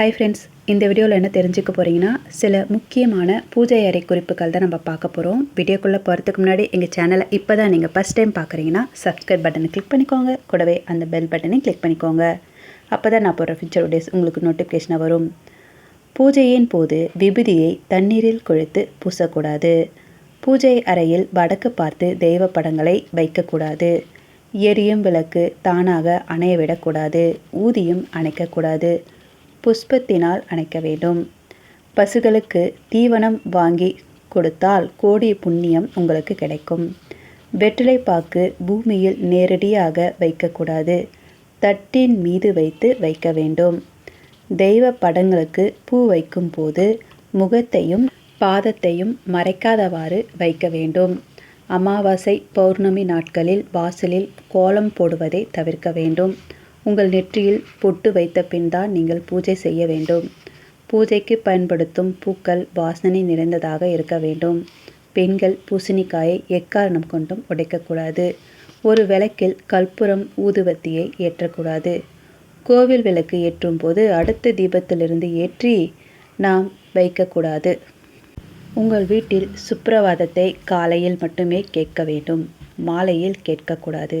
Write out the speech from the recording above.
Hi friends இந்த வீடியோவில் என்ன தெரிஞ்சுக்க போகிறீங்கன்னா சில முக்கியமான பூஜை அறை குறிப்புகள் தான் நம்ம பார்க்க போகிறோம் வீடியோக்குள்ளே போகிறதுக்கு முன்னாடி எங்கள் சேனலை இப்போ தான் நீங்கள் ஃபஸ்ட் டைம் பார்க்குறீங்கன்னா சப்ஸ்கிரைப் பட்டனை கிளிக் பண்ணிக்கோங்க. கூடவே அந்த பெல் பட்டனை கிளிக் பண்ணிக்கோங்க. அப்போ தான் நான் போகிற ஃபியூச்சர் டேஸ் உங்களுக்கு நோட்டிஃபிகேஷனாக வரும். பூஜையின் போது விபூதியை தண்ணீரில் குழைத்து பூசக்கூடாது. பூஜை அறையில் வடக்கு பார்த்து தெய்வ படங்களை வைக்கக்கூடாது. எரியும் விளக்கு தானாக அணைய விடக்கூடாது. ஊதியும் அணைக்கக்கூடாது. புஷ்பத்தினால் அணைக்க வேண்டும். பசுகளுக்கு தீவனம் வாங்கி கொடுத்தால் கோடி புண்ணியம் உங்களுக்கு கிடைக்கும். வெற்றிலை பாக்கு பூமியில் நேரடியாக வைக்கக்கூடாது. தட்டின் மீது வைத்து வைக்க வேண்டும். தெய்வ படங்களுக்கு பூ வைக்கும் போது முகத்தையும் பாதத்தையும் மறைக்காதவாறு வைக்க வேண்டும். அமாவாசை பௌர்ணமி நாட்களில் வாசலில் கோலம் போடுவதை தவிர்க்க வேண்டும். உங்கள் நெற்றியில் பொட்டு வைத்த பின்தான் நீங்கள் பூஜை செய்ய வேண்டும். பூஜைக்கு பயன்படுத்தும் பூக்கள் வாசனை நிறைந்ததாக இருக்க வேண்டும். பெண்கள் பூசணிக்காயை எக்காரணம் கொண்டும் உடைக்கக்கூடாது. ஒரு விளக்கில் கற்பூரம் ஊதுவத்தியை ஏற்றக்கூடாது. கோவில் விளக்கு ஏற்றும் போது அடுத்த தீபத்திலிருந்து ஏற்றி நாம் வைக்கக்கூடாது. உங்கள் வீட்டில் சுப்பிரவாதத்தை காலையில் மட்டுமே கேட்க வேண்டும். மாலையில் கேட்கக்கூடாது.